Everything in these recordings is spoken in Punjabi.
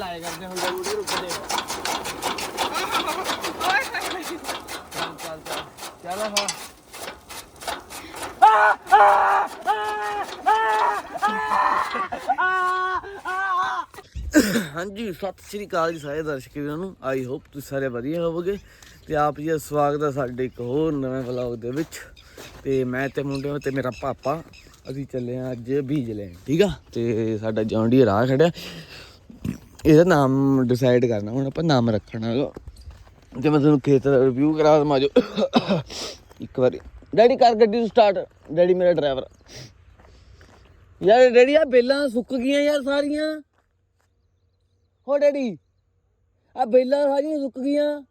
ਲਾਏ ਕਰਦੇ ਹੁਣ ਜਾ ਵੀਡੀਓ ਰੁਕਦੇ। ਚੱਲ ਚੱਲ ਚੱਲ। ਚੱਲ ਹਾਂ ਹਾਂਜੀ, ਸਤਿ ਸ੍ਰੀ ਅਕਾਲ ਜੀ ਸਾਰੇ ਦਰਸ਼ਕ ਵੀਰਾਂ ਨੂੰ। ਆਈ ਹੋਪ ਤੁਸੀਂ ਸਾਰੇ ਵਧੀਆ ਹੋਵੋਗੇ ਤੇ ਆਪ ਜੀ ਦਾ ਸਵਾਗਤ ਹੈ ਸਾਡੇ ਇੱਕ ਹੋਰ ਨਵੇਂ ਵਲੌਗ ਦੇ ਵਿੱਚ। ਤੇ ਮੈਂ ਤੇ ਮੁੰਡੇ ਤੇ ਮੇਰਾ ਪਾਪਾ, ਅਸੀਂ ਚੱਲੇ ਆ ਅੱਜ ਬੀਜ ਲੈਣ, ਠੀਕ ਆ? ਤੇ ਸਾਡਾ ਜੌਂਡੀ ਰਾਹ ਖੜਿਆ। ਇਹਦਾ ਨਾਮ ਡਿਸਾਈਡ ਕਰਨਾ, ਹੁਣ ਆਪਾਂ ਨਾਮ ਰੱਖਣਾ ਜੇ ਮੈਂ ਤੁਹਾਨੂੰ ਖੇਤ ਦਾ ਰਿਵਿਊ ਕਰਾ ਦਵਾਂ, ਜੋ ਇੱਕ ਵਾਰੀ। ਡੈਡੀ, ਕਰ ਗੱਡੀ ਨੂੰ ਸਟਾਰਟ ਡੈਡੀ ਮੇਰਾ ਡਰਾਈਵਰ ਯਾਰ, ਡੈਡੀ ਆ ਬੇਲਾਂ ਸੁੱਕ ਗਈਆਂ ਯਾਰ ਸਾਰੀਆਂ। ਹੋ ਡੈਡੀ ਆ ਬੇਲਾਂ ਸਾਰੀਆਂ ਸੁੱਕ ਗਈਆਂ।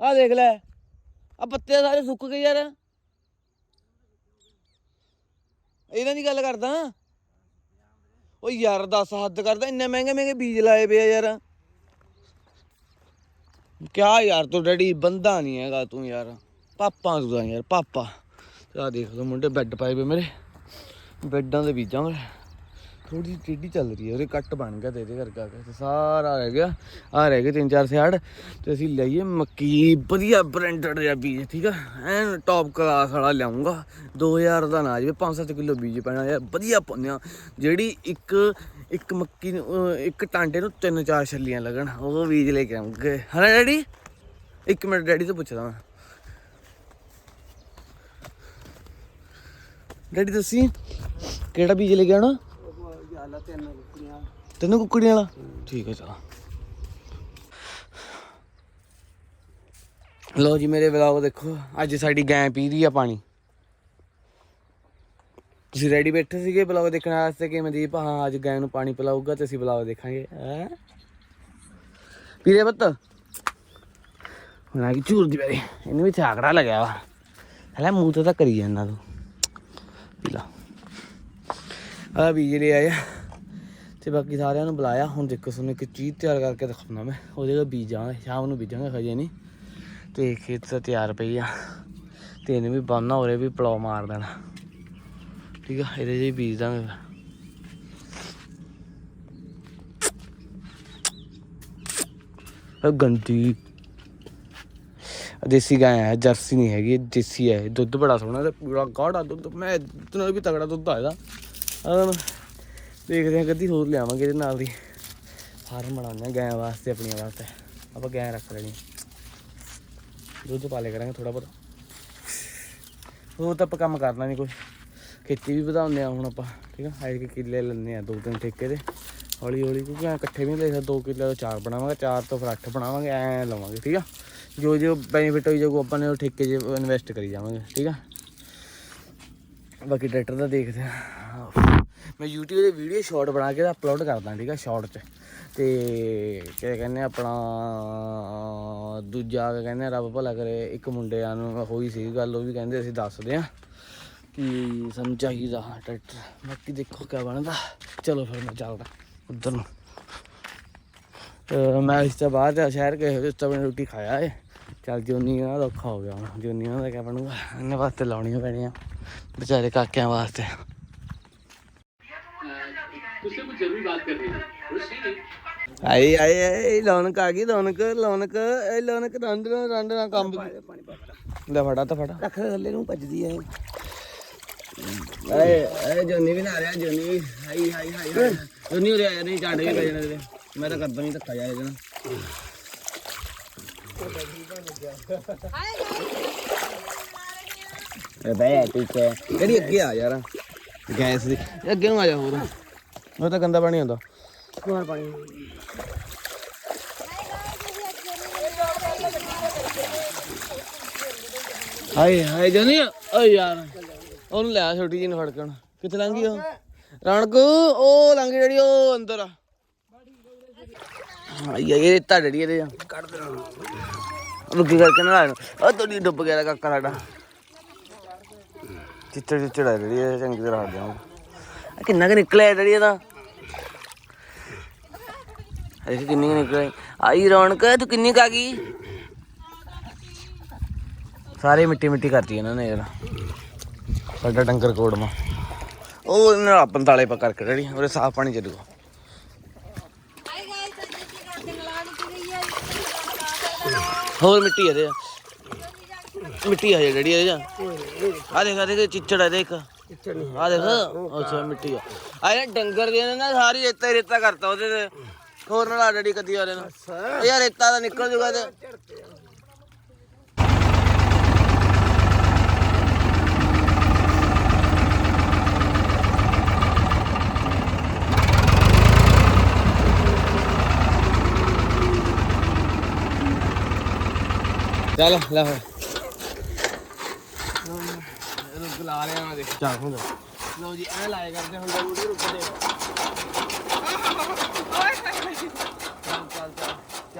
ਆ ਦੇਖ ਲੈ ਆ ਪੱਤੇ ਸਾਰੇ ਸੁੱਕ ਗਏ ਯਾਰ। ਇਹਦਾ ਨਹੀਂ ਗੱਲ ਕਰਦਾ। ਓ ਯਾਰ ਦੱਸ ਹੱਦ ਕਰਦਾ, ਇੰਨੇ ਮਹਿੰਗੇ ਮਹਿੰਗੇ ਬੀਜ ਲਾਏ ਪਏ ਆ ਯਾਰ। ਕਿਆ ਯਾਰ ਤੂੰ ਡੈਡੀ, ਬੰਦਾ ਨਹੀਂ ਹੈਗਾ ਤੂੰ ਯਾਰ। ਪਾਪਾ ਤੂੰ ਤਾਂ ਯਾਰ, ਪਾਪਾ। ਆ ਦੇਖ ਲਓ ਮੁੰਡੇ ਬੈੱਡ ਪਾਏ ਪਏ ਮੇਰੇ। ਬੈੱਡਾਂ ਦੇ ਬੀਜਾਂ ਮੇਰੇ। ਥੋੜੀ ਟੇਢੀ ਚੱਲ ਰਹੀ ਹੈ, ਉਹਦੇ ਕੱਟ ਬਣ ਗਿਆ ਤੇ ਇਹਦੇ ਕਰਕੇ ਤੇ ਸਾਰਾ ਰਹਿ ਗਿਆ। ਆ ਰਹਿ ਗਏ ਤਿੰਨ ਚਾਰ ਸਿਆੜ ਤੇ ਅਸੀਂ ਲਈਏ ਮੱਕੀ, ਵਧੀਆ ਬ੍ਰਾਂਡਡ ਜਿਹਾ ਬੀਜ, ਠੀਕ ਆ? ਐਨ ਟੌਪ ਕਲਾਸ ਵਾਲਾ ਲਿਆਉਂਗਾ। 2000 ਦਾ ਨਾ ਜਾਵੇ 5-7 ਕਿਲੋ ਬੀਜ ਪੈਣਾ ਯਾਰ, ਵਧੀਆ ਪਾਉਂਦੇ ਜਿਹੜੀ ਇੱਕ ਇੱਕ ਮੱਕੀ ਨੂੰ ਇੱਕ ਟਾਂਡੇ ਨੂੰ ਤਿੰਨ ਚਾਰ ਛੱਲੀਆਂ ਲੱਗਣ, ਉਹ ਬੀਜ ਲੈ ਕੇ ਆਉਂਗੇ। ਹਨਾ ਡੈਡੀ? ਇੱਕ ਮਿੰਟ ਡੈਡੀ ਤੋਂ ਪੁੱਛਦਾ ਮੈਂ ਡੈਡੀ, ਤੁਸੀਂ ਕਿਹੜਾ ਬੀਜ ਲੈ ਕੇ ਆਉਣਾ? ਤੈਨੂੰ ਕੁੱਕੜੀਆਂ ਵਾਲਾ? ਠੀਕ ਹੈ ਚਲਾ। ਲੋ ਜੀ ਮੇਰੇ ਵਲੌਗ ਦੇਖੋ ਅੱਜ ਸਾਡੀ ਗਾਂ ਪੀ ਰਹੀ ਆ ਪਾਣੀ। ਤੁਸੀਂ ਰੈਡੀ ਬੈਠੇ ਸੀਗੇ ਵਲੌਗ ਦੇਖਣ ਵਾਸਤੇ ਕਿ ਮਨਦੀਪ ਹਾਂ ਅੱਜ ਗਾਂ ਨੂੰ ਪਾਣੀ ਪਿਲਾਊਗਾ ਤੇ ਅਸੀਂ ਵਲੌਗ ਦੇਖਾਂਗੇ ਹੈਂ? ਪੀ ਲੈ ਬੱਤ ਹੁਣ ਆ ਗਈ ਝੂਰ ਦੀ ਵਾਰੀ ਇਹਨੂੰ ਵੀ ਝਾਕੜਾ ਲੱਗਿਆ ਵਾ। ਹਲੇ ਮੂੰਹ ਤੇ ਤਾਂ ਕਰੀ ਜਾਂਦਾ ਤੂੰ। ਪੀ ਲਾ। ਆ ਬਿਜਲੀ ਆਇਆ ਤੇ ਬਾਕੀ ਸਾਰਿਆਂ ਨੂੰ ਬੁਲਾਇਆ। ਹੁਣ ਦੇਖੋ ਤੁਹਾਨੂੰ ਇੱਕ ਚੀਜ਼ ਤਿਆਰ ਕਰਕੇ ਦਿਖਾਉਣਾ ਮੈਂ। ਉਹਦੇ ਦਾ ਬੀਜਾਂਗੇ ਸ਼ਾਮ ਨੂੰ ਬੀਜਾਂਗੇ ਹਜੇ ਨਹੀਂ। ਤੇ ਖੇਤ ਤਾਂ ਤਿਆਰ ਪਈ ਆ। ਤੇ ਇਹਨੇ ਵੀ ਬੰਨਾ ਹੋਰੇ ਵੀ ਪਲੋ ਮਾਰ ਦੇਣਾ। ਠੀਕ ਆ, ਇਹਦੇ 'ਚ ਬੀਜ ਦਾਂਗੇ ਫਿਰ। ਗੰਦੀ। ਦੇਸੀ ਗਾਂ ਹੈ ਜਰਸੀ ਨਹੀਂ ਹੈਗੀ ਦੇਸੀ ਹੈ ਦੁੱਧ ਬੜਾ ਸੋਹਣਾ ਤੇ ਪੂਰਾ ਗਾੜਾ ਦੁੱਧ। ਮੈਂ ਇਤਨਾ ਵੀ ਤਗੜਾ ਦੁੱਧ ਆ ਇਹਦਾ। ਦੇਖਦੇ ਹਾਂ ਕਦੀ ਹੋਰ ਲਿਆਵਾਂਗੇ ਇਹਦੇ ਨਾਲ ਦੀ। ਫਾਰਮ ਬਣਾਉਂਦੇ ਹਾਂ ਗਾਂ ਵਾਸਤੇ, ਆਪਣੀਆਂ ਵਾਸਤੇ। ਆਪਾਂ ਗਾਂ ਰੱਖ ਲੈਣੀ। ਦੁੱਧ ਪਾਲੇ ਕਰਾਂਗੇ ਥੋੜਾ ਬਹੁਤ। ਹੋਰ ਤਾਂ ਆਪਾਂ ਕੰਮ ਕਰਨਾ ਨਹੀਂ ਕੋਈ। ਖੇਤੀ ਵੀ ਵਧਾਉਂਦੇ ਆ ਹੁਣ ਆਪਾਂ, ਠੀਕ ਆ? ਹਾਇਰ ਕੇ ਕਿੱਲੇ ਲੈਣੇ ਆ ਦੋ ਤਿੰਨ ਠੇਕੇ ਦੇ ਹੌਲੀ ਹੌਲੀ ਕਿਉਂਕਿ ਐਂ ਇਕੱਠੇ ਵੀ ਨਹੀਂ ਲੈ ਸਕਦੇ ਦੋ ਕਿੱਲੇ ਤੋਂ ਚਾਰ ਬਣਾਵਾਂਗੇ, ਚਾਰ ਤੋਂ ਫਿਰ ਅੱਠ ਬਣਾਵਾਂਗੇ, ਐ ਲਵਾਂਗੇ, ਠੀਕ ਆ? ਜੋ ਜੋ ਬੈਨੀਫਿਟ ਹੋਈ ਜਾਊਗਾ ਆਪਾਂ ਨੇ ਉਹ ਠੇਕੇ 'ਚ ਇਨਵੈਸਟ ਕਰੀ ਜਾਵਾਂਗੇ, ਠੀਕ ਆ? ਬਾਕੀ ਟਰੈਕਟਰ ਦਾ ਦੇਖਦੇ ਆ ਮੈਂ YouTube ਤੇ ਵੀਡੀਓ ਸ਼ਾਰਟ ਬਣਾ ਕੇ ਅਪਲੋਡ ਕਰਦਾ ਠੀਕ ਹੈ ਸ਼ਾਰਟ 'ਚ। ਤੇ ਕਿਆ ਕਹਿੰਦੇ ਆਪਣਾ, ਦੂਜਾ ਕਹਿੰਦੇ ਰੱਬ ਭਲਾ ਕਰੇ, ਇੱਕ ਮੁੰਡੇ ਆ ਨੂੰ ਹੋਈ ਸੀ ਗੱਲ, ਉਹ ਵੀ ਕਹਿੰਦੇ ਅਸੀਂ ਦੱਸਦੇ ਆ ਕਿ ਸਮਝਾਈ ਦਾ ਹਾਂ ਟਰੈਕਟਰ। ਬਾਕੀ ਦੇਖੋ ਕਿਆ ਬਣਦਾ। ਚਲੋ ਫਿਰ ਮੈਂ ਚੱਲਦਾ ਉਧਰ ਨੂੰ। ਮੈਂ ਇਸ ਤੋਂ ਬਾਅਦ ਸ਼ਹਿਰ ਗਏ ਉਸ ਤੋਂ ਬਾਅਦ ਰੋਟੀ ਖਾਇਆ ਏ। ਚੱਲ ਜੋਨੀਆਂ ਦਾ ਔਖਾ ਹੋ ਗਿਆ ਹੁਣ। ਜੋਨੀਆਂ ਦਾ ਕਿਆ ਬਣੂਗਾ? ਇਹਨਾਂ ਵਾਸਤੇ ਲਾਉਣੀਆਂ ਪੈਣੀਆਂ। ਵਿਚਾਰੇ ਕਾਕਿਆਂ ਵਾਸਤੇ। जरूरी बात करनी है रुचि नहीं ਆਏ ਆਏ ਆਏ ਲੌਨਕ ਆ ਗਈ ਲੌਨਕ ਲੌਨਕ ਇਹ ਲੌਨਕ ਰੰਡ ਨਾਲ ਰੰਡ ਨਾਲ ਕੰਮ ਲੈ ਫੜਾ ਤਾਂ ਫੜਾ ਰੱਖ ਥੱਲੇ ਨੂੰ ਭੱਜਦੀ ਐ ਆਏ ਆਏ ਜੋਨੀ ਵੀ ਨਾ ਰਿਹਾ ਜੋਨੀ ਵੀ ਹਾਈ ਹਾਈ ਹਾਈ ਹਾਈ। ਜੋਨੀ ਉਰੇ ਆਇਆ ਨਹੀਂ ਚੜ ਕੇ ਪੈ ਜਾਣਾ ਤੇਰੇ ਮੈਂ ਤਾਂ ਕਰਦਾ ਨਹੀਂ ਧੱਕਾ ਜਾਏ ਜਣਾ ਇਹ ਬੈ ਠੀਕ ਹੈ ਕਿਹੜੀ ਅੱਗੇ ਆ ਯਾਰ ਗੈਸ ਦੀ ਇਹ ਅੱਗੇ ਨੂੰ ਆ ਜਾ ਹੋਰ ਉਹ ਤਾਂ ਗੰਦਾ ਪਾਣੀ ਆਉਂਦਾ। ਕੋਰ ਪਾਣੀ ਹਾਏ ਹਾਏ ਜੋਨੀ ਓ ਯਾਰ। ਉਹਨੂੰ ਲੈ ਆ ਛੋਟੀ ਜਿਹੀ ਨੂੰ ਫੜ ਕੇ ਹੁਣ। ਕਿੱਥੇ ਲੰਘ ਉਹ? ਰਣਕ ਉਹ ਲੰਘ ਜਿਹੜੀ ਉਹ ਅੰਦਰ ਆ। ਆਈ ਇਹ ਤਾਂ ਡੜੀ ਇਹਦੇ ਕੱਢ ਦੇ ਰੁਕੀ ਕਰਕੇ ਨਾ ਲਾਣ ਉਹ ਤੋੜੀ ਡੁੱਬ ਗਿਆ ਕਾਕਾ ਸਾਡਾ। ਚਿੱਚੜ ਆ ਜਿਹੜੀ ਇਹ ਚੰਗੀ ਤਰ੍ਹਾਂ ਹਟ ਆ ਕਿੰਨਾ ਕਿ ਨਿਕਲਿਆ ਡੜੀ ਇਹਦਾ? ਇਹ ਕਿੰਨੀ ਨਿਕਲੇ ਆਈ? ਰੌਣਕ ਤੂੰ ਕਿੰਨੀ ਕਾ ਗਈ? ਸਾਰੇ ਮਿੱਟੀ ਮਿੱਟੀ ਕਰਤੀ ਇਹਨਾਂ ਨੇ ਯਾਰ। ਸਾਡਾ ਡੰਗਰ ਕੋੜਮਾ ਉਹ ਇਹਨਾਂ 45 ਪਾ ਕਰਕੇ ਜਿਹੜੀ ਉਹਦੇ ਸਾਫ਼ ਪਾਣੀ ਚੱਲੂਗਾ। ਹੋਰ ਮਿੱਟੀ ਆ ਮਿੱਟੀ ਆ ਜੀ ਡੈਡੀ ਇਹਦੇ ਆ ਆ ਦੇਖ ਆ ਦੇਖ ਚਿੱਚੜ ਆ ਦੇਖ ਨਹੀਂ। ਆ ਦੇਖ ਅੱਛਾ ਮਿੱਟੀ ਆ। ਆ ਇਹ ਡੰਗਰ ਦੇ ਨੇ ਸਾਰੀ ਰੇਤਾ ਰੇਤਾ ਕਰਤਾ ਉਹਦੇ ਤੇ। ਹੋਰ ਨਾਲ ਆ ਡੈਡੀ ਕਦੀ ਰਹੇ ਨਾ। ਉਹ ਯਾਰ ਰੇਤਾ ਤਾਂ ਨਿਕਲ ਜੂਗਾ ਤੇ। ਚੱਲ ਲੈ ਫਿਰ। ਰੁਕ ਲਾ ਰਿਹਾ ਮੈਂ ਦੇਖ। ਚੱਲ ਹੁਣ ਲਓ ਜੀ ਐ ਲਾਇਆ ਕਰਦੇ ਹੁਣ ਬੂਟੇ ਰੁਕਦੇ ਚੱਲ ਚੱਲ ਚੱਲ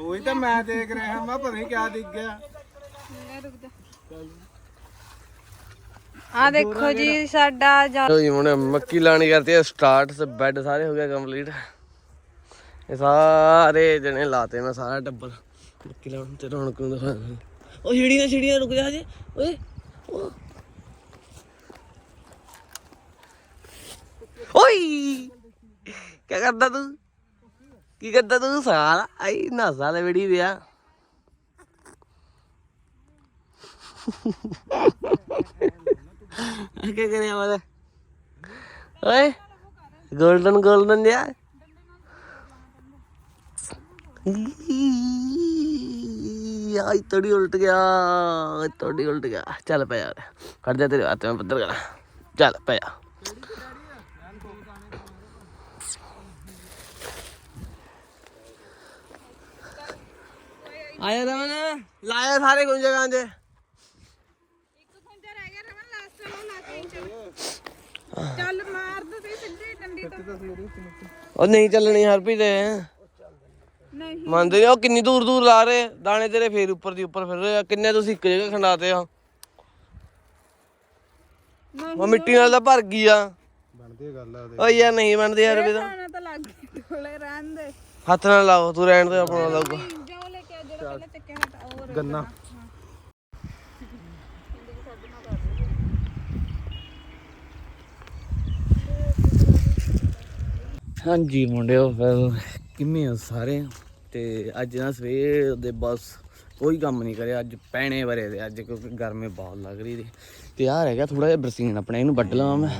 ਉਹੀ ਤਾਂ ਮੈਂ ਦੇਖ ਰਿਹਾ ਮੈਂ ਪਤਾ ਨਹੀਂ ਕਿਆ ਦਿਖ ਗਿਆ। ਆ ਦੇਖੋ ਜੀ ਸਾਡਾ ਜਾ- ਲੋ ਜੀ ਮੁੰਡੇ ਮੱਕੀ ਲਾਣੀ ਕਰਤੀ ਹੈ ਸਟਾਰਟ ਸੇ ਬੈੱਡ ਸਾਰੇ ਹੋ ਗਏ ਕੰਪਲੀਟ ਇਹ ਸਾਰੇ ਜਣੇ ਲਾਤੇ ਮੈਂ ਸਾਰਾ ਟੱਬਰ। ਮੱਕੀ ਲਾਉਣ ਤੇ ਰੌਣਕ ਨੂੰ ਦਿਖਾ ਉਹ ਛਿੜੀਆਂ ਛਿੜੀਆਂ ਰੁਕ ਜਾ ਹਜੇ। ਓਏ ਉਹ। ਓਏ! ਕੀ ਕਰਦਾ ਤੂੰ? ਕੀ ਕਰਦਾ ਤੂੰ? ਸਾਲਾ, ਆਈ ਨਾ ਸਾਲੇ ਵੀੜੀ ਵਿਆ ਕੀ ਕਰਿਆ ਮੈਂ ਓਏ 골ਡਨ 골ਡਨ ਜਿਹਾ ਆਈ ਤੋੜੀ ਉਲਟ ਗਿਆ ਆਈ ਉਲਟ ਗਿਆ। ਚੱਲ ਪਿਆ ਯਾਰ ਕੱਢ ਜਾ ਤੇਰੇ ਹੱਥ ਮੈਂ ਪੱਧਰ ਕਰਾਂ। ਚੱਲ ਪਿਆ। ਆਇਆ ਰਮਨ? ਲਾਇਆ ਸਾਰੇ ਕੁਝ ਜਗ੍ਹਾ ਤੇ ਚੱਲ। ਮਾਰ ਦੋ ਤੇ ਸਿੱਧੀ ਡੰਡੀ ਤੋਂ। ਉਹ ਨਹੀਂ ਚੱਲਣੀ ਹਰਪੀ ਤੇ ਨਹੀਂ। ਮੰਨਦੇ ਨੀ, ਉਹ ਕਿੰਨੀ ਦੂਰ ਦੂਰ ਲਾ ਰਹੇ। ਦਾਣੇ ਤੇਰੇ ਫੇਰ ਉੱਪਰ ਦੀ ਉੱਪਰ ਫਿਰ ਰਹੇ ਆ। ਕਿੰਨੇ ਤੁਸੀਂ ਇੱਕ ਜਗ੍ਹਾ ਖੰਡਾਤੇ ਆ। ਉਹ ਮਿੱਟੀ ਨਾਲ ਤਾਂ ਭਰ ਗਈ ਆ। ਬਣਦੀ ਗੱਲ ਆ ਯਾਰ ਨਹੀਂ ਬਣਦੀ ਯਾਰ ਵੀ ਤਾਂ ਖਾਣਾ ਤਾਂ ਲੱਗ ਗਈ ਢੋਲੇ ਰਹਿਣ ਦੇ। ਹੱਥ ਨਾਲ ਲਾਓ ਤੂੰ ਰਹਿਣ ਦੇ ਆਪਣਾ ਲਾਊਗਾ ਜੋ ਲੈ ਕੇ ਆ ਜਿਹੜਾ ਪਹਿਲਾਂ ਚੱਕਿਆ ਹੈ ਤਾਂ ਉਹ ਗੰਨਾ। ਹਾਂਜੀ ਮੁੰਡਿਓ ਫਿਰ ਕਿਵੇਂ ਹੋ ਸਾਰੇ? ਤੇ ਅੱਜ ਨਾ ਸਵੇਰ ਦੇ ਬਸ ਕੋਈ ਕੰਮ ਨਹੀਂ ਕਰਿਆ, ਅੱਜ ਪੈਣੇ ਵਰੇ ਦੇ, ਅੱਜ ਕਿਉਂਕਿ ਗਰਮੀ ਬਹੁਤ ਲੱਗ ਰਹੀ ਸੀ। ਤੇ ਯਾਰ ਹੈਗਾ ਥੋੜਾ ਜਿਹਾ ਬਰਸੀਨ ਆਪਣੇ, ਇਹਨੂੰ ਵੱਢ ਲਵਾਂ ਮੈਂ।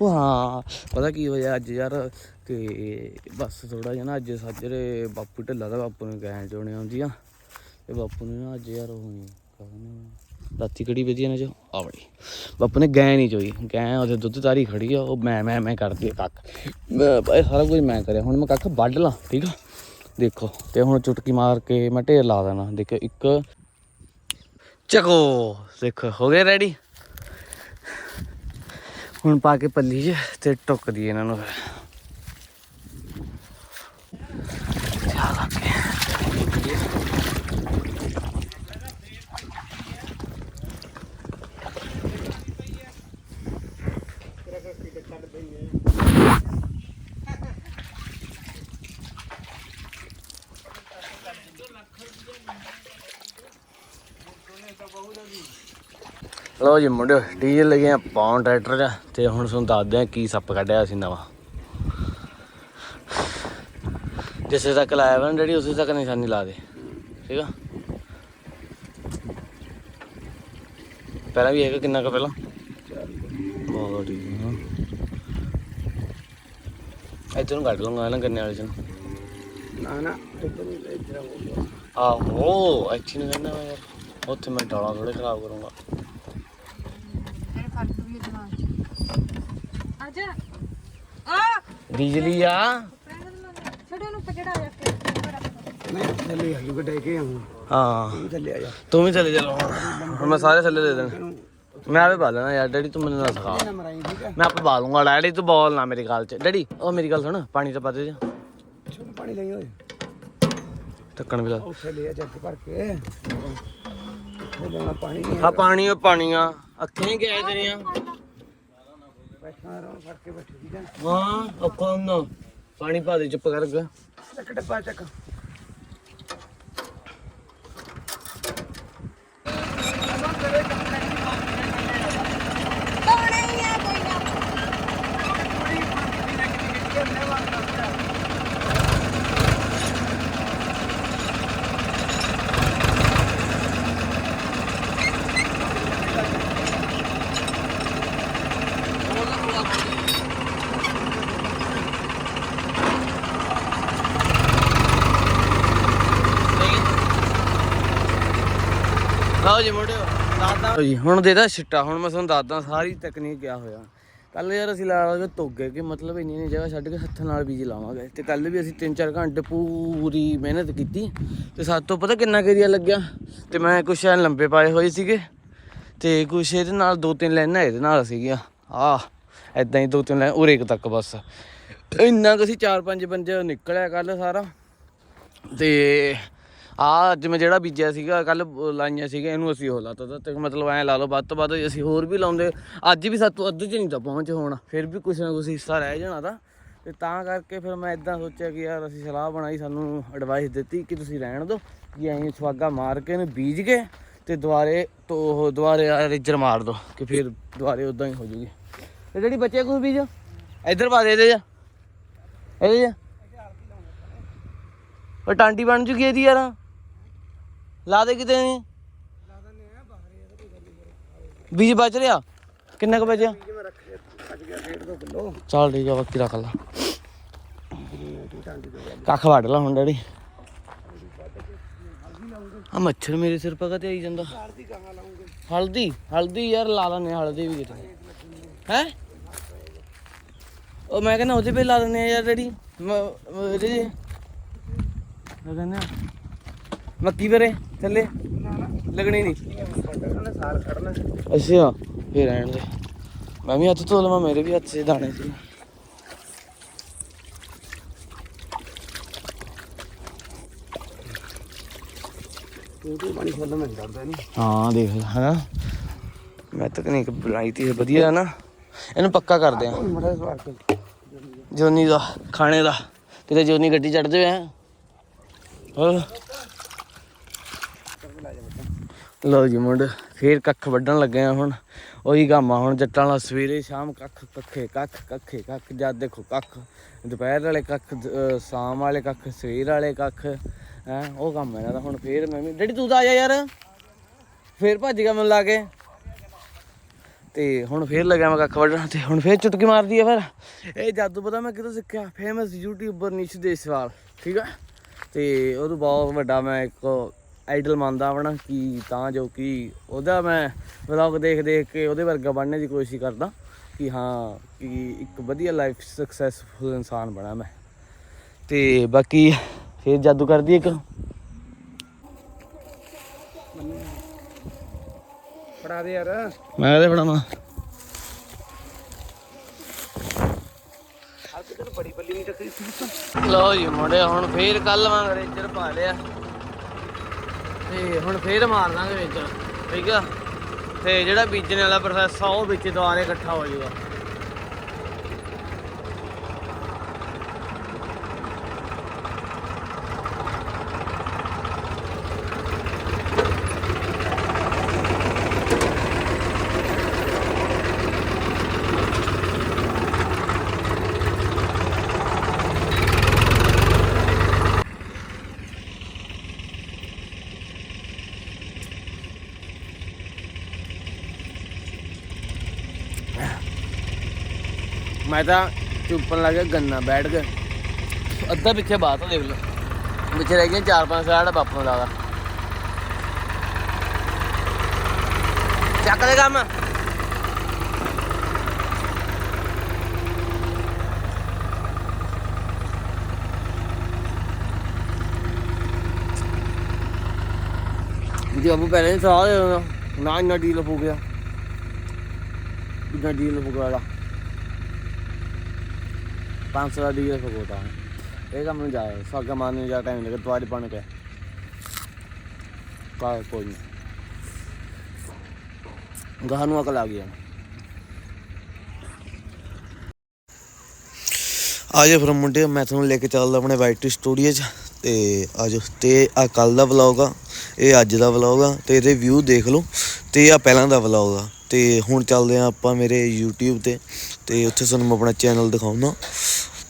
ਉਹ ਹਾਂ, ਪਤਾ ਕੀ ਹੋਇਆ ਅੱਜ ਯਾਰ, ਤੇ ਬਸ ਥੋੜਾ ਜਿਹਾ ਨਾ ਅੱਜ ਸਾਜਰੇ ਬਾਪੂ ਢਿੱਲਾ ਦਾ ਬਾਪੂ ਨੂੰ ਗੈਂ ਚੋਣੇ ਆਉਂਦੀ ਆ ਇਹ ਬਾਪੂ ਨੇ ਨਾ ਅੱਜ ਯਾਰ ਉਹ ਨਹੀਂ ਕਹਿੰਦੇ ਰਾਤੀ ਕਿਹੜੀ ਵਧੀਆ ਨਾ ਜੋ ਆਵੜੀ ਬਾਪੂ ਨੇ ਗੈ ਨਹੀਂ ਚੋਈ। ਗੈ ਉਹਦੇ ਦੁੱਧ ਤਾਰੀ ਖੜੀ ਆ, ਉਹ ਮੈਂ ਮੈਂ ਮੈਂ ਕਰਦੀ ਆ ਕੱਖ। ਮੈਂ ਇਹ ਸਾਰਾ ਕੁਝ ਮੈਂ ਕਰਿਆ। ਹੁਣ ਮੈਂ ਕੱਖ ਵੱਢ ਲਾਂ, ਠੀਕ ਆ? ਦੇਖੋ, ਤੇ ਹੁਣ ਚੁਟਕੀ ਮਾਰ ਕੇ ਮੈਂ ਢੇਰ ਲਾ ਦੇਣਾ। ਦੇਖੋ ਇੱਕ ਚੱਕੋ, ਦੇਖੋ, ਹੋ ਗਏ ਰੈਡੀ ਹੁਣ ਪਾ ਕੇ ਪੱਲੀ 'ਚ ਤੇ ਟੁੱਕ ਦੀ ਇਹਨਾਂ ਨੂੰ ਫਿਰ। ਲਓ ਜੀ ਮੁੰਡਿਓ ਡੀਜ਼ਲ ਲੱਗੇ ਆ ਪਾਉਣ ਟਰੈਕਟਰ 'ਚ ਤੇ ਹੁਣ ਤੁਹਾਨੂੰ ਦੱਸਦੇ ਆ ਕੀ ਸੱਪ ਕੱਢਿਆ ਅਸੀਂ ਨਵਾਂ। ਜਿਸੇ ਤੱਕ ਲਾਇਆ ਵਾ ਡੈਡੀ ਉਸੇ ਤੱਕ ਨਿਸ਼ਾਨੀ ਲਾ ਦੇ ਠੀਕ ਆ? ਪਹਿਲਾਂ ਵੀ ਹੈਗਾ ਕਿੰਨਾ ਕੁ ਪਹਿਲਾਂ? ਬਹੁਤ ਠੀਕ ਆ। ਇੱਧਰ ਨੂੰ ਕੱਢ ਲਵਾਂਗਾ ਨਾ ਗੰਨੇ ਵਾਲੇ ਚ ਨੂੰ। ਨਾ ਨਾ ਇੱਧਰ ਨਹੀਂ ਇੱਧਰ। ਆਹੋ ਇੱਥੇ ਨਹੀਂ ਕਰਨਾ ਮੈਂ ਯਾਰ ਉੱਥੇ ਮੈਂ ਡਾਲਾ ਥੋੜੇ ਖਰਾਬ ਕਰੂੰਗਾ ਮੇਰੇ ਫ਼ਰਕ ਵੀ ਦਿਮਾਗ ਆਜਾ ਆ। ਬਿਜਲੀ ਆ। ਛੱਡੋ ਨੂੰ ਪਕੜਾ ਆ ਕੇ। ਨਹੀਂ ਥੱਲੇ ਆ ਜੂ ਗੱਡੇ ਕੇ ਆਉਂ ਹਾਂ। ਥੱਲੇ ਆ ਜਾ। ਤੂੰ ਵੀ ਚਲੇ। ਜਾ ਹੁਣ ਹੁਣ ਮੈਂ ਸਾਰੇ ਥੱਲੇ ਦੇ ਦੇਣੇ। ਮੈਂ ਆਪੇ ਪਾ ਲੈਣਾ ਯਾਰ ਡੈਡੀ ਤੂੰ ਮੈਨੂੰ ਨਾ ਸਿਖਾ। ਨਾ ਮਰਾਈ ਠੀਕ ਹੈ ਮੈਂ ਆਪੇ ਪਾ ਲੂੰਗਾ ਡੈਡੀ ਤੂੰ ਬੋਲ ਨਾ ਮੇਰੀ ਗੱਲ 'ਚ। ਡੈਡੀ ਉਹ ਮੇਰੀ ਗੱਲ ਸੁਣ ਪਾਣੀ ਤਾਂ ਪਾ ਦੇ ਜਾ। ਛੋਟਾ ਪਾਣੀ ਲਈ ਓਏ। ਢੱਕਣ ਵੀ ਲਾ। ਉੱਥੇ ਲਿਆ ਜੱਗ ਭਰ ਕੇ। ਉੱਥੇ ਲੈਣਾ ਪਾਣੀ ਆ ਪਾਣੀ ਉਹ ਪਾਣੀਆਂ। ਅੱਖਾਂ ਗਏ ਤੇਰੀਆਂ। ਬੈਠਾ ਰਹਾ ਫੜ ਕੇ ਬੈਠੀ ਸੀ ਜਾਂ ਹਾਂ ਅੱਖਾਂ ਨਾ ਪਾਣੀ ਪਾ ਦੇ ਚੁੱਪ ਕਰ ਗਾ ਚੱਕ ਡੱਬਾ ਚੱਕ। ਲਓ ਜੀ ਮੁੰਡਿਓ ਦਾਦਾ ਜੀ, ਹੁਣ ਦੇਦਾ ਛਿੱਟਾ, ਹੁਣ ਮੈਂ ਤੁਹਾਨੂੰ ਦੱਸਦਾ, ਸਾਰੀ ਤਕਨੀਕ ਕਿਆ ਹੋਇਆ। ਕੱਲ ਯਾਰ ਅਸੀਂ ਲਾ ਕੇ ਤੋਗੇ ਕਿ, ਮਤਲਬ ਇੰਨੀ ਇੰਨੀ ਜਗ੍ਹਾ ਛੱਡ ਕੇ ਹੱਥਾਂ ਨਾਲ ਬੀਜ ਲਾਵਾਂਗੇ। ਤੇ ਕੱਲ ਵੀ ਅਸੀਂ 3-4 ਘੰਟੇ ਪੂਰੀ ਮਿਹਨਤ ਕੀਤੀ। ਤੇ ਸਾਡੇ ਤੋਂ ਪਤਾ ਕਿੰਨਾ ਏਰੀਆ ਲੱਗਿਆ? ਤੇ ਮੈਂ ਕੁਛ ਐਨ ਲੰਬੇ ਪਾਏ ਹੋਏ ਸੀਗੇ। ਤੇ ਕੁਛ ਇਹਦੇ ਨਾਲ ਦੋ ਤਿੰਨ ਲਾਈਨਾਂ ਇਹਦੇ ਨਾਲ ਸੀਗੀਆਂ। ਆ ਐਦਾਂ ਹੀ ਦੋ ਤਿੰਨ ਲਾਈਨ ਉਰੇ ਕੁ ਤੱਕ ਬਸ। ਇੰਨਾ ਕੁ ਅਸੀਂ 4-5 ਬੰਦੇ ਨਿਕਲਿਆ ਕੱਲ ਸਾਰਾ। ਤੇ ਆ ਅੱਜ ਮੈਂ ਜਿਹੜਾ ਬੀਜਿਆ ਸੀਗਾ, ਕੱਲ ਲਾਈਆਂ ਸੀਗਾ ਇਹਨੂੰ ਅਸੀਂ ਉਹ ਲਾਤਾ ਤਾ ਤੇ ਮਤਲਬ ਐ ਲਾ ਲਓ, ਵੱਧ ਤੋਂ ਵੱਧ ਅਸੀਂ ਹੋਰ ਵੀ ਲਾਉਂਦੇ। ਅੱਜ ਵੀ ਸਾਤੋਂ ਅੱਧ ਚ ਨਹੀਂ ਤਾਂ ਪਹੁੰਚ ਹੋਣਾ, ਫਿਰ ਵੀ ਕੁਛ ਨਾ ਕੁਛ ਹਿੱਸਾ ਰਹਿ ਜਾਣਾ ਤਾਂ। ਤੇ ਤਾਂ ਕਰਕੇ ਫਿਰ ਮੈਂ ਇਦਾਂ ਸੋਚਿਆ ਕਿ ਯਾਰ ਅਸੀਂ ਸਲਾਹ ਬਣਾਈ, ਸਾਨੂੰ ਐਡਵਾਈਸ ਦਿੱਤੀ ਕਿ ਤੁਸੀਂ ਰਹਿਣ ਦਿਓ, ਕਿ ਐਂ ਸਵਾਗਾ ਮਾਰ ਕੇ ਇਹਨੂੰ ਬੀਜ ਕੇ ਤੇ ਦੁਬਾਰੇ ਤੋਂ ਉਹ ਦੁਬਾਰੇ ਰੇਜਰ ਮਾਰ ਦਿਓ, ਕਿ ਫਿਰ ਦੁਬਾਰੇ ਉਦਾਂ ਹੀ ਹੋ ਜੂਗੀ। ਤੇ ਜਿਹੜੀ ਬੱਚੇ ਕੋਈ ਬੀਜ, ਇੱਧਰ ਪਾ ਦੇ, ਇਹਦੇ ਜਾ ਇਹਦੇ ਜਾ ਉਹ ਟਾਂਟੀ ਬਣ ਜੂਗੀ ਇਹਦੀ ਯਾਰ। ਲਾ ਦੇ ਕਿਤੇ ਨਹੀਂ ਬੀਜ ਬਚ ਰਿਹਾ? ਕਿੰਨਾ ਕੁ ਬਚਿਆ ਚੱਲ ਠੀਕ ਆ, ਬਾਕੀ ਰੱਖ ਲਾ। ਕੱਖ ਵੜ ਲਾ ਹੁਣ ਡੈਡੀ। ਆ ਮੱਛਰ ਮੇਰੇ ਸਿਰ ਪਾ ਤੇ ਆਈ ਜਾਂਦਾ। ਹਲਦੀ ਹਲਦੀ ਯਾਰ, ਲਾ ਲੈਣੇ ਹਲਦੀ ਵੀ ਕਿਤੇ। ਹੈ? ਉਹ ਮੈਂ ਕਹਿੰਦਾ ਉਹਦੇ ਪੇ ਲਾ ਦਿੰਦੇ ਆ ਯਾਰ ਡੈਡੀ। ਇਹਦੇ ਮੈਂ ਕਹਿੰਦਾ ਮੱਕੀ ਵਰੇ, ਥੱਲੇ? ਲੱਗਣੀ ਨਹੀਂ। ਸਾਲ ਖੜਨਾ ਅੱਛਾ, ਫੇਰ ਰਹਿਣ ਦੇ ਮੈਂ ਵੀ ਹੱਥ ਧੋ ਲਵਾਂ, ਮੇਰੇ ਵੀ ਹੱਥ 'ਚ ਦਾਣੇ ਸੀ। ਤੂੰ ਪਾਣੀ ਫੁੱਲ ਮਿਲ ਜਾਂਦਾ ਨਹੀਂ ਹਾਂ, ਦੇਖ ਲੈ ਮੈਂ ਤਕਨੀਕ ਬਣਾਈ ਤੀ ਵਧੀਆ ਹੈ ਨਾ। ਇਹਨੂੰ ਪੱਕਾ ਕਰਦੇ ਆ। ਮੜਾ ਸਵਾਰ ਕੇ ਜੋਨੀ ਦਾ, ਖਾਣੇ ਦਾ। ਕਿਤੇ ਜੋਨੀ ਗੱਡੀ ਚੜ ਜਾਵੇ, ਹੈਂ। ਲਓ ਜੀ ਮੁੰਡ, ਫੇਰ ਕੱਖ ਵੱਢਣ ਲੱਗੇ ਆ ਹੁਣ। ਉਹੀ ਕੰਮ ਆ ਹੁਣ ਜੱਟਾਂ ਵਾਲਾ, ਸਵੇਰੇ ਸ਼ਾਮ ਕੱਖ, ਕੱਖੇ ਕੱਖ ਕੱਖੇ, ਕੱਖ, ਜਦ ਦੇਖੋ ਕੱਖ। ਦੁਪਹਿਰ ਵਾਲੇ ਕੱਖ ਸ਼ਾਮ ਵਾਲੇ ਕੱਖ, ਸਵੇਰ ਵਾਲੇ ਕੱਖ, ਹੈ, ਉਹ ਕੰਮ ਹੈ ਨਾ ਹੁਣ ਫੇਰ ਮੈਂ ਵੀ ਡੈਡੀ, ਤੂੰ ਤਾਂ ਆ ਜਾ ਯਾਰ। ਫੇਰ ਭੱਜ ਗਿਆ ਮੈਨੂੰ ਲਾ ਕੇ। ਤੇ ਹੁਣ ਫੇਰ ਲੱਗਿਆ ਮੈਂ ਕੱਖ ਵੱਢਣ ਤੇ ਹੁਣ ਫੇਰ ਚੁਟਕੀ ਮਾਰਦੀ ਆ ਫਿਰ। ਇਹ ਜਾਦੂ ਪਤਾ ਮੈਂ ਕਿਦੋਂ ਸਿੱਖਿਆ? ਫੇਮਸ ਯੂਟਿਊਬਰ ਨਿਸ਼ ਦੇਸਵਾਲ, ਠੀਕ ਆ? ਤੇ ਤੋਂ ਬਹੁਤ ਵੱਡਾ ਮੈਂ ਇੱਕ ਆਈਡਲ ਮੰਨਦਾ ਆਪਣਾ ਕਿ ਤਾਂ ਜੋ ਕਿ ਉਹਦਾ ਮੈਂ ਵਲੌਗ ਦੇਖ ਦੇਖ ਕੇ ਉਹਦੇ ਵਰਗਾ ਬਣਨੇ ਦੀ ਕੋਸ਼ਿਸ਼ ਕਰਦਾ ਕਿ ਹਾਂ ਕਿ ਇੱਕ ਵਧੀਆ ਲਾਈਫ ਸਕਸੈਸਫੁਲ ਇਨਸਾਨ ਬਣਾ ਮੈਂ। ਤੇ ਬਾਕੀ ਫੇਰ ਜਾਦੂ ਕਰਦੀ ਇੱਕ। ਫੜਾ ਦੇ ਯਾਰ। ਮੈਂ ਕਹਦੇ ਬਣਾਵਾਂ ਆ ਕਿਤੇ ਬੜੀ ਬੱਲੀ ਨਹੀਂ ਟੱਕਰੀ ਸੀ। ਲਓ ਜੀ ਮੁੰਡੇ ਹੁਣ ਫੇਰ ਕੱਲ ਵਾਂਗ ਰੇਂਜਰ ਪਾ ਲਿਆ। ਤੇ ਹੁਣ ਫੇਰ ਮਾਰ ਦਾਂਗੇ ਵਿੱਚ, ਠੀਕ ਆ? ਤੇ ਜਿਹੜਾ ਬੀਜਣ ਵਾਲਾ ਪ੍ਰੋਸੈਸ ਆ, ਉਹ ਵਿੱਚ ਦੁਆਰੇ ਇਕੱਠਾ ਹੋ ਜਾਊਗਾ। ਮੈਂ ਤਾਂ ਚੁੱਪਣ ਲੱਗਾ ਗੰਨਾ ਬੈਠ ਕੇ ਅੱਧਾ ਪਿੱਛੇ ਬਾਤ ਦੇਖ ਲਓ। ਵਿੱਚ ਰਹਿ ਗਏ ਚਾਰ ਪੰਜ ਸਾਲ, ਬਾਪੂ ਨੂੰ ਲਾਗਾ ਚੱਕ ਦੇ ਕੰਮ। ਜੀ ਅਬੂ ਪਹਿਲੇ ਸਾਹ ਦੇ ਨਾ ਇੰਨਾ ਡੀਲ ਹੋ ਗਿਆ ਇੰਨਾ ਡੀਲ ਹੋ ਗਿਆ 500 ਦਾ ਡੀਲ ਹੋ ਗਿਆ ਇਹ ਕੰਮ ਨੂੰ ਜਾਇਆ ਸਾਗਾ ਮਾਰਨੇ ਜਾ ਟਾਈਮ ਲੱਗਾ ਤੁਹਾਡੇ ਪਾਣੇ ਪਿਆ। ਕਾ ਕੋਈ ਨਹੀਂ ਗਾਹ ਨੂੰ ਆਜੋ ਫਿਰ ਮੁੰਡੇ, ਮੈਂ ਤੁਹਾਨੂੰ ਲੈ ਕੇ ਚੱਲਦਾ ਆਪਣੇ ਵਾਈਟ ਸਟੂਡੀਓ 'ਚ ਤੇ ਆਜੋ ਤੇ ਆ ਕੱਲ ਦਾ ਵਲੌਗ ਆ, ਇਹ ਅੱਜ ਦਾ ਵਲੌਗ ਆ, ਤੇ ਇਹਦੇ ਵਿਊ ਦੇਖ ਲਓ, ਤੇ ਆ ਪਹਿਲਾਂ ਦਾ ਵਲੌਗ ਆ। ਤੇ ਹੁਣ ਚੱਲਦੇ ਆ ਆਪਾਂ ਮੇਰੇ YouTube ਤੇ ਤੇ ਉੱਥੇ ਤੁਹਾਨੂੰ ਮੈਂ ਆਪਣਾ ਚੈਨਲ ਦਿਖਾਉਣਾ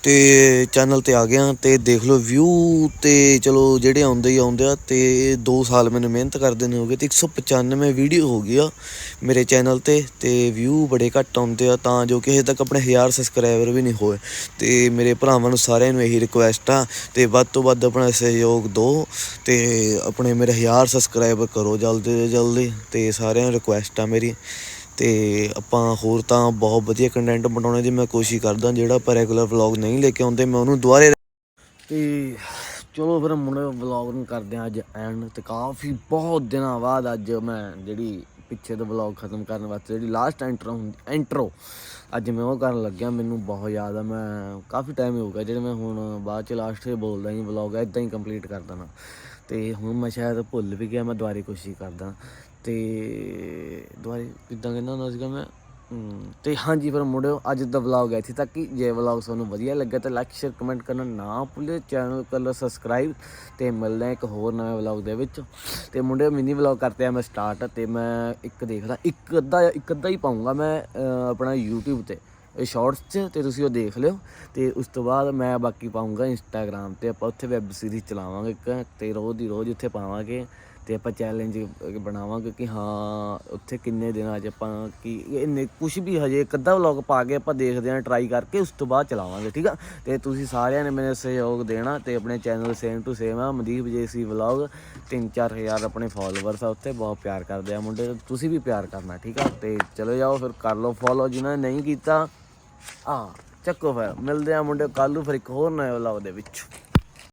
ਤੇ ਚੈਨਲ ਤੇ ਆ ਗਿਆ ਤੇ ਦੇਖ ਲਓ ਵਿਊ ਤੇ ਚਲੋ ਜਿਹੜੇ ਆਉਂਦੇ ਹੀ ਆਉਂਦੇ ਆ ਤੇ 2 ਸਾਲ ਮੈਨੂੰ ਮਿਹਨਤ ਕਰਦੇ ਨੇ ਹੋ ਗਏ ਤੇ 195 ਵੀਡੀਓ ਹੋ ਗਈ ਆ ਮੇਰੇ ਚੈਨਲ ਤੇ ਤੇ ਵਿਊ ਬੜੇ ਘੱਟ ਆਉਂਦੇ ਆ ਤਾਂ ਜੋ ਕਿ ਹਜੇ ਤੱਕ ਆਪਣੇ 1000 ਸਬਸਕ੍ਰਾਈਬਰ ਵੀ ਨਹੀਂ ਹੋਏ। ਤੇ ਮੇਰੇ ਭਰਾਵਾਂ ਨੂੰ ਸਾਰਿਆਂ ਨੂੰ ਇਹੀ ਰਿਕੁਐਸਟ ਆ ਤੇ ਵੱਧ ਤੋਂ ਵੱਧ ਆਪਣਾ ਸਹਿਯੋਗ ਦਿਓ ਤੇ ਆਪਣੇ ਮੇਰੇ 1000 ਸਬਸਕ੍ਰਾਈਬਰ ਕਰੋ ਜਲਦੀ ਤੋਂ ਜਲਦੀ ਤੇ ਸਾਰਿਆਂ ਨੂੰ ਰਿਕੁਐਸਟ ਆ ਮੇਰੀ। ਤੇ ਆਪਾਂ ਹੋਰ ਤਾਂ ਬਹੁਤ ਵਧੀਆ ਕੰਟੈਂਟ ਬਣਾਉਣੇ ਦੀ ਮੈਂ ਕੋਸ਼ਿਸ਼ ਕਰਦਾ, ਜਿਹੜਾ ਆਪਾਂ ਰੈਗੂਲਰ ਵਲੌਗ ਨਹੀਂ ਲੈ ਕੇ ਆਉਂਦੇ, ਮੈਂ ਉਹਨੂੰ ਦੁਬਾਰੇ ਤੇ ਚਲੋ ਫਿਰ ਮੁੰਡੇ ਵਲੌਗ ਨੂੰ ਕਰਦੇ ਹਾਂ ਅੱਜ ਐਂਡ ਤੇ ਕਾਫੀ ਬਹੁਤ ਦਿਨਾਂ ਬਾਅਦ ਅੱਜ ਮੈਂ ਜਿਹੜੀ ਪਿੱਛੇ ਦਾ ਵਲੌਗ ਖਤਮ ਕਰਨ ਵਾਸਤੇ ਜਿਹੜੀ ਲਾਸਟ ਐਂਟਰੋ ਹੁੰਦੀ ਐਂਟਰੋ ਅੱਜ ਮੈਂ ਉਹ ਕਰਨ ਲੱਗਿਆ, ਮੈਨੂੰ ਬਹੁਤ ਯਾਦ ਆ, ਮੈਂ ਕਾਫੀ ਟਾਈਮ ਹੋ ਗਿਆ, ਜਿਹੜੇ ਮੈਂ ਹੁਣ ਬਾਅਦ ਚ ਲਾਸਟ 'ਤੇ ਬੋਲਦਾ ਜੀ ਵਲੌਗ ਇਦਾਂ ਹੀ ਕੰਪਲੀਟ ਕਰ ਦੇਣਾ। ਤੇ ਹੁਣ ਮੈਂ ਸ਼ਾਇਦ ਭੁੱਲ ਵੀ ਗਿਆ, ਮੈਂ ਦੁਬਾਰੇ ਕੋਸ਼ਿਸ਼ ਕਰਦਾ। ਤੇ ਦੁਬਾਰੇ ਕਿੱਦਾਂ ਕਹਿੰਦਾ ਹੁੰਦਾ ਸੀਗਾ ਮੈਂ? ਹਮ, ਤੇ ਹਾਂਜੀ ਫਿਰ ਮੁੰਡਿਓ ਅੱਜ ਦਾ ਵਲੌਗ ਇੱਥੇ ਤੱਕ ਹੀ। ਜੇ ਵਲੌਗ ਤੁਹਾਨੂੰ ਵਧੀਆ ਲੱਗਾ ਤਾਂ ਲਾਈਕ ਸ਼ੇਅਰ ਕਮੈਂਟ ਕਰਨਾ ਨਾ ਭੁੱਲਿਓ। ਚੈਨਲ ਕਰ ਲਓ ਸਬਸਕ੍ਰਾਈਬ ਤੇ ਮਿਲਦੇ ਹਾਂ ਇੱਕ ਹੋਰ ਨਵੇਂ ਵਲੌਗ ਦੇ ਵਿੱਚ। ਤੇ ਮੁੰਡਿਓ ਮਿੰਨੀ ਵਲੌਗ ਕਰਦੇ ਆ ਮੈਂ ਸਟਾਰਟ ਤੇ ਮੈਂ ਇੱਕ ਦੇਖਦਾ ਇੱਕ ਅੱਧਾ ਇੱਕ ਅੱਧਾ ਹੀ ਪਾਉਂਗਾ ਮੈਂ ਆਪਣਾ YouTube ਤੇ। ਇਹ ਸ਼ਾਰਟਸ 'ਚ ਤੇ ਤੁਸੀਂ ਉਹ ਦੇਖ ਲਿਓ। ਤੇ ਉਸ ਤੋਂ ਬਾਅਦ ਮੈਂ ਬਾਕੀ ਪਾਉਂਗਾ ਇੰਸਟਾਗ੍ਰam ਤੇ। ਆਪਾਂ ਉੱਥੇ ਵੈਬ ਸੀਰੀਜ਼ ਚਲਾਵਾਂਗੇ ਇੱਕ ਤੇ ਰੋਜ਼ ਦੀ ਰੋਜ਼ ਉੱਥੇ ਪਾਵਾਂਗੇ। ਤੇ ਆਪਾਂ ਚੈਲੰਜ ਬਣਾਵਾਂਗੇ ਕਿ ਹਾਂ, ਉੱਥੇ ਕਿੰਨੇ ਦਿਨਾਂ 'ਚ ਆਪਾਂ ਕੀ ਇੰਨੇ ਕੁਝ ਵੀ ਹਜੇ ਇੱਕ ਅੱਧਾ ਵਲੌਗ ਪਾ ਕੇ ਆਪਾਂ ਦੇਖਦੇ ਆਂ ਟਰਾਈ ਕਰਕੇ ਉਸ ਤੋਂ ਬਾਅਦ ਚਲਾਵਾਂਗੇ, ਠੀਕ ਆ? ਤੇ ਤੁਸੀਂ ਸਾਰਿਆਂ ਨੇ ਮੇਰੇ ਸਹਿਯੋਗ ਦੇਣਾ ਤੇ ਆਪਣੇ ਚੈਨਲ ਸੇਮ ਟੂ ਸੇਮ ਆ, ਮਨਦੀਪ ਜੇਸੀ ਵਲੌਗ 3-4000 ਆਪਣੇ ਫਾਲੋਅਰਸ ਆ, ਉੱਥੇ ਬਹੁਤ ਪਿਆਰ ਕਰਦੇ ਆ ਮੁੰਡੇ, ਤੁਸੀਂ ਵੀ ਪਿਆਰ ਕਰਨਾ, ਠੀਕ ਆ? ਤੇ ਚਲੋ ਜਾਓ, ਫਿਰ ਕਰ ਲਓ ਫੋਲੋ ਜਿਨ੍ਹਾਂ ਨੇ ਨਹੀਂ ਕੀਤਾ, ਆ, ਚੱਕੋ ਫਿਰ, ਮਿਲਦੇ ਆ ਮੁੰਡੇ ਕੱਲ ਨੂੰ ਫਿਰ ਇੱਕ ਹੋਰ ਨਵੇਂ ਵਲੌਗ ਦੇ ਵਿੱਚ।